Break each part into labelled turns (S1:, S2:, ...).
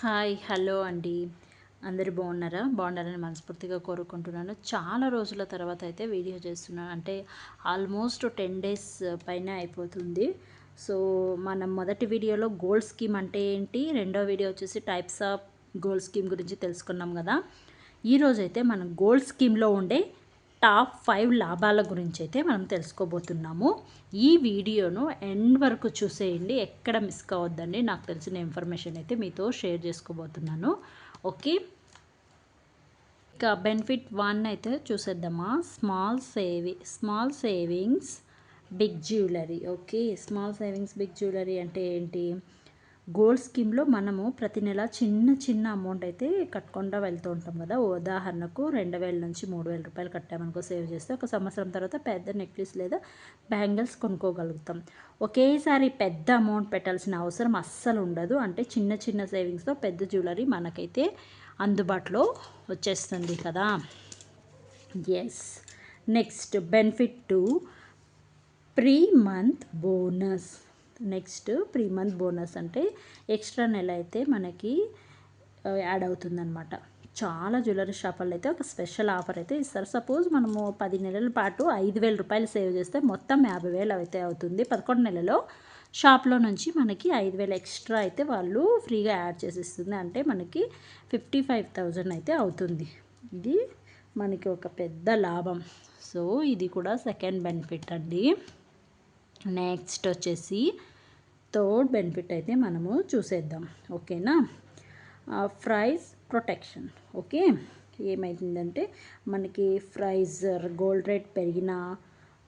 S1: Hi hello అండి. అందరు బాగున్నారా? బాగున్నారని మనస్ఫూర్తిగా కోరుకుంటున్నాను. చాలా రోజుల తర్వాత అయితే వీడియో చేస్తున్నాను. అంటే ఆల్మోస్ట్ టెన్ డేస్ పైన అయిపోతుంది. సో మనం మొదటి వీడియోలో గోల్డ్ స్కీమ్ అంటే ఏంటి? రెండో వీడియో వచ్చేసి టైప్స్ ఆఫ్ గోల్డ్ స్కీమ్ గురించి తెలుసుకున్నాం కదా. ఈరోజైతే మనం గోల్డ్ స్కీమ్లో ఉండే టాప్ ఫైవ్ లాభాల గురించి అయితే మనం తెలుసుకోబోతున్నాము. ఈ వీడియోను ఎండ్ వరకు చూసేయండి. ఎక్కడ మిస్ కావద్దండి. నాకు తెలిసిన ఇన్ఫర్మేషన్ అయితే మీతో షేర్ చేసుకోబోతున్నాను. ఓకే? ఇక బెనిఫిట్ వన్ అయితే చూసేద్దామా. Small సేవి small savings big jewellery. Okay? Small savings big jewellery అంటే ఏంటి? గోల్డ్ స్కీమ్లో మనము ప్రతి నెల చిన్న చిన్న అమౌంట్ అయితే కట్టకుండా వెళ్తూ ఉంటాం కదా. ఉదాహరణకు రెండు వేల నుంచి మూడు వేల రూపాయలు కట్టామనుకో సేవ్ చేస్తే ఒక సంవత్సరం తర్వాత పెద్ద నెక్లెస్ లేదా బ్యాంగిల్స్ కొనుక్కోగలుగుతాం. ఒకేసారి పెద్ద అమౌంట్ పెట్టాల్సిన అవసరం అస్సలు ఉండదు. అంటే చిన్న చిన్న సేవింగ్స్తో పెద్ద జ్యువెలరీ మనకైతే అందుబాటులో వచ్చేస్తుంది కదా. Yes next benefit two free month bonus next free month bonus అంటే ఎక్స్ట్రా నెల అయితే మనకి యాడ్ అవుతుందన్నమాట. చాలా జ్యువెలరీ షాపుల్లో అయితే ఒక స్పెషల్ ఆఫర్ అయితే ఇస్తారు. సపోజ్ మనము పది నెలల పాటు ఐదు వేల రూపాయలు సేవ్ చేస్తే మొత్తం యాభై వేలు అయితే అవుతుంది. పదకొండు నెలలో షాప్లో నుంచి మనకి ఐదు వేలు ఎక్స్ట్రా అయితే వాళ్ళు ఫ్రీగా యాడ్ చేసిస్తుంది అంటే మనకి ఫిఫ్టీ ఫైవ్ థౌజండ్ అయితే అవుతుంది. ఇది మనకి ఒక పెద్ద లాభం. సో ఇది కూడా సెకండ్ బెనిఫిట్ అండి. నెక్స్ట్ వచ్చేసి థర్డ్ బెనిఫిట్ అయితే మనము చూసేద్దాం. ఓకేనా? Price protection okay? ఏమైతుందంటే మనకి ప్రైజ్ గోల్డ్ రేట్ పెరిగినా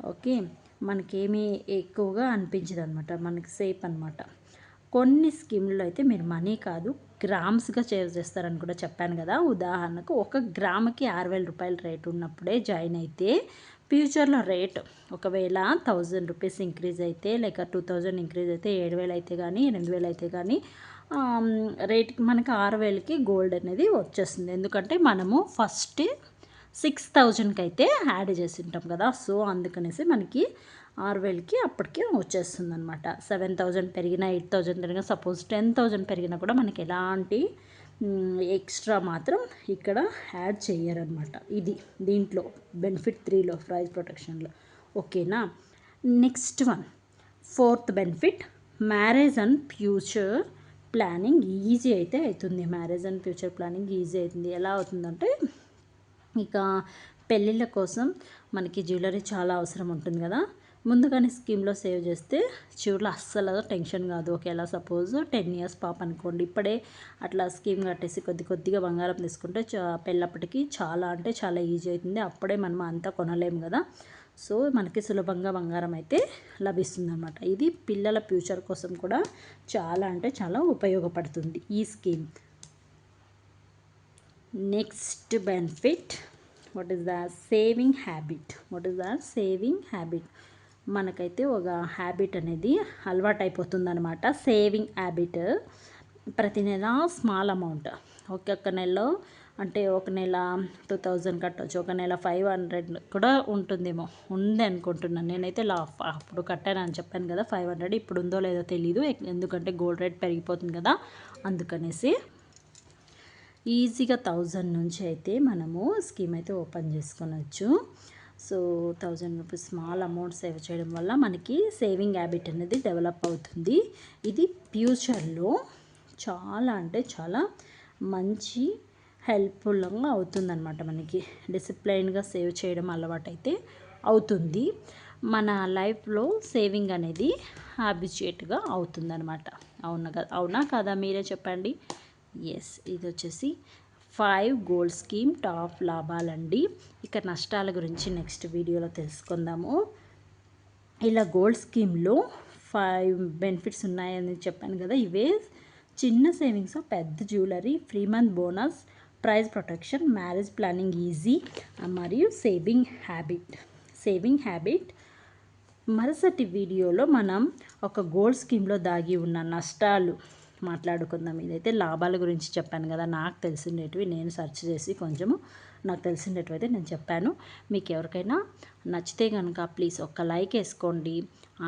S1: ఓకే? మనకేమీ ఎక్కువగా అనిపించదు అనమాట మనకి సేఫ్ అనమాట కొన్ని స్కీమ్లో అయితే మీరు మనీ కాదు గ్రామ్స్గా సేవ్ చేస్తారని కూడా చెప్పాను కదా. ఉదాహరణకు ఒక గ్రాముకి ఆరు వేల రూపాయల రేటు ఉన్నప్పుడే జాయిన్ అయితే ఫ్యూచర్లో రేట్. ఒకవేళ థౌజండ్ రూపీస్ ఇంక్రీజ్ అయితే లేక టూ థౌజండ్ ఇంక్రీజ్ అయితే ఏడు వేలు అయితే కానీ ఎనిమిది వేలు అయితే కానీ రేట్కి మనకి ఆరు వేలకి గోల్డ్ అనేది వచ్చేస్తుంది. ఎందుకంటే మనము ఫస్ట్ సిక్స్ థౌజండ్కి అయితే యాడ్ చేసి ఉంటాం కదా సో అందుకనేసి మనకి ఆరు వేలకి అప్పటికే వచ్చేస్తుంది అనమాట సెవెన్ థౌజండ్ పెరిగినా ఎయిట్ థౌజండ్ పెరిగినా సపోజ్ టెన్ థౌజండ్ పెరిగినా కూడా మనకి ఎలాంటి ఎక్స్ట్రా మాత్రం ఇక్కడ యాడ్ చేయరనమాట ఇది దీంట్లో బెనిఫిట్ త్రీలో ప్రైజ్ ప్రొటెక్షన్లో. ఓకేనా? Next one fourth benefit marriage and future planning easy అయితే అవుతుంది. Marriage and future planning easy అవుతుంది. ఎలా అవుతుందంటే ఇక పెళ్ళిళ్ళ కోసం మనకి జ్యువెలరీ చాలా అవసరం ఉంటుంది కదా. ముందుగానే స్కీమ్లో సేవ్ చేస్తే చివరిలో అస్సలు టెన్షన్ కాదు. ఒకవేళ సపోజ్ టెన్ ఇయర్స్ పాప అనుకోండి. ఇప్పుడే అట్లా స్కీమ్ కట్టేసి కొద్ది కొద్దిగా బంగారం తీసుకుంటే పెళ్ళప్పటికి చాలా అంటే చాలా ఈజీ అవుతుంది. అప్పుడే మనం అంతా కొనలేము కదా. సో మనకి సులభంగా బంగారం అయితే లభిస్తుంది అనమాట ఇది పిల్లల ఫ్యూచర్ కోసం కూడా చాలా అంటే చాలా ఉపయోగపడుతుంది ఈ scheme. Next benefit. What is the saving habit? What is the saving habit? మనకైతే ఒక హ్యాబిట్ అనేది అలవాటు అయిపోతుంది అనమాట సేవింగ్ హ్యాబిట్ ప్రతి నెల స్మాల్ అమౌంట్ ఒక్కొక్క నెలలో అంటే ఒక నెల టూ థౌజండ్ కట్టవచ్చు ఒక నెల ఫైవ్ హండ్రెడ్ కూడా ఉంటుందేమో. ఉంది అనుకుంటున్నాను. నేనైతే లా అప్పుడు కట్టాను అని చెప్పాను కదా ఫైవ్ హండ్రెడ్ ఇప్పుడు ఉందో లేదో తెలీదు. ఎందుకంటే గోల్డ్ రేట్ పెరిగిపోతుంది కదా అందుకనేసి ఈజీగా థౌజండ్ నుంచి అయితే మనము స్కీమ్ అయితే ఓపెన్ చేసుకోవచ్చు so thousand rupees small amount save చేయడం వల్ల మనకి సేవింగ్ హ్యాబిట్ అనేది డెవలప్ అవుతుంది. ఇది ఫ్యూచర్లో చాలా అంటే చాలా మంచి హెల్ప్ఫుల్గా అవుతుందన్నమాట మనకి. డిసిప్లైన్గా సేవ్ చేయడం అలవాటైతే అవుతుంది. మన లైఫ్లో సేవింగ్ అనేది హ్యాబిచుయేట్గా అవుతుందన్నమాట. అవునా కదా అవునా కదా మీరే చెప్పండి? ఎస్ ఇది వచ్చేసి ఫైవ్ గోల్డ్ స్కీమ్ టాప్ లాభాలండి. ఇక నష్టాల గురించి నెక్స్ట్ వీడియోలో తెలుసుకుందాము. ఇలా గోల్డ్ స్కీమ్లో ఫైవ్ బెనిఫిట్స్ ఉన్నాయని చెప్పాను కదా ఇవే చిన్న సేవింగ్స్ పెద్ద jewellery free month bonus prize protection marriage planning easy మరియు సేవింగ్ హ్యాబిట్. Saving habit. మరుసటి వీడియోలో మనం ఒక గోల్డ్ స్కీమ్లో దాగి ఉన్న నష్టాలు మాట్లాడుకుందాం. ఇదైతే లాభాల గురించి చెప్పాను కదా నాకు తెలిసినవి నేను సెర్చ్ చేసి కొంచెము నాకు తెలిసినట్టు అయితే నేను చెప్పాను. మీకు ఎవరికైనా నచ్చితే కనుక ప్లీజ్ ఒక్క లైక్ వేసుకోండి.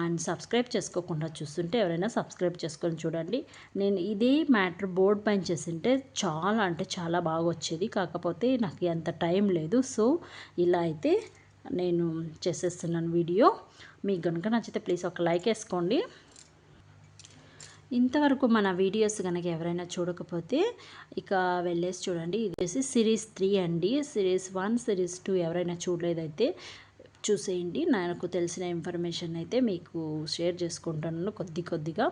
S1: అండ్ సబ్స్క్రైబ్ చేసుకోకుండా చూస్తుంటే ఎవరైనా సబ్స్క్రైబ్ చేసుకొని చూడండి. నేను ఇదే మ్యాటర్ బోర్డ్ పైన చేసింటే చాలా అంటే చాలా బాగా వచ్చేది. కాకపోతే నాకు ఎంత టైం లేదు. సో ఇలా అయితే నేను చేసేస్తున్నాను వీడియో. మీకు కనుక నచ్చితే ప్లీజ్ ఒక లైక్ వేసుకోండి. ఇంతవరకు మన వీడియోస్ కనుక ఎవరైనా చూడకపోతే ఇక వెళ్ళేసి చూడండి. ఇది సిరీస్ త్రీ అండి. సిరీస్ వన్ సిరీస్ టూ ఎవరైనా చూడలేదైతే చూసేయండి. నాకు తెలిసిన ఇన్ఫర్మేషన్ అయితే మీకు షేర్ చేసుకుంటున్నాను కొద్ది కొద్దిగా.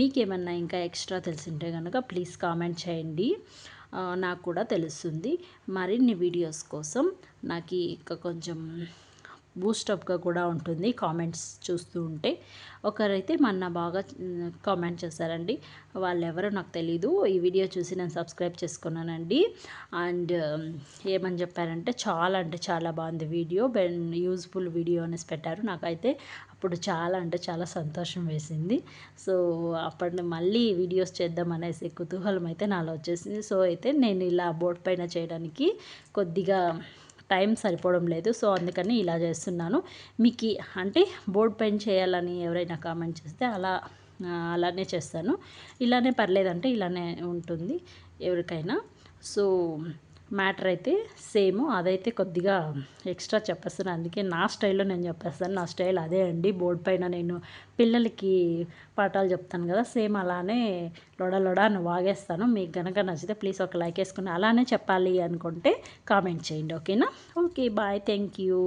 S1: మీకేమన్నా ఇంకా ఎక్స్ట్రా తెలిసింటే కనుక ప్లీజ్ కామెంట్ చేయండి. నాకు కూడా తెలుస్తుంది. మరిన్ని వీడియోస్ కోసం నాకు ఇక కొంచెం బూస్టప్గా కూడా ఉంటుంది కామెంట్స్ చూస్తూ ఉంటే. ఒకరైతే మొన్న బాగా కామెంట్ చేశారండి. వాళ్ళు ఎవరో నాకు తెలీదు. ఈ వీడియో చూసి నేను సబ్స్క్రైబ్ చేసుకున్నానండి. అండ్ ఏమని చెప్పారంటే చాలా అంటే చాలా బాగుంది వీడియో. బెన్ యూజ్ఫుల్ వీడియో అనేసి పెట్టారు. నాకైతే అప్పుడు చాలా అంటే చాలా సంతోషం వేసింది. సో అప్పటి మళ్ళీ వీడియోస్ చేద్దాం అనేసి కుతూహలం అయితే నాలో వచ్చేసింది. సో అయితే నేను ఇలా బోర్డ్ పైన చేయడానికి కొద్దిగా టైం సరిపోవడం లేదు. సో అందుకని ఇలా చేస్తున్నాను. మీకు అంటే బోర్డ్ పెయిన్ చేయాలని ఎవరైనా కామెంట్ చేస్తే అలా అలానే చేస్తాను. ఇలానే పర్లేదంటే ఇలానే ఉంటుంది ఎవరికైనా. సో మ్యాటర్ అయితే సేమ్. అదైతే కొద్దిగా ఎక్స్ట్రా చెప్పేస్తాను. అందుకే నా స్టైల్లో నేను చెప్పేస్తాను. నా స్టైల్ అదే అండి. బోర్డ్ పైన నేను పిల్లలకి పాఠాలు చెప్తాను కదా సేమ్ అలానే లొడ లొడ అని వాగేస్తాను. మీకు కనుక నచ్చితే ప్లీజ్ ఒక లైక్ వేసుకుని అలానే చెప్పాలి అనుకుంటే కామెంట్ చేయండి. ఓకేనా? Okay bye. Thank you.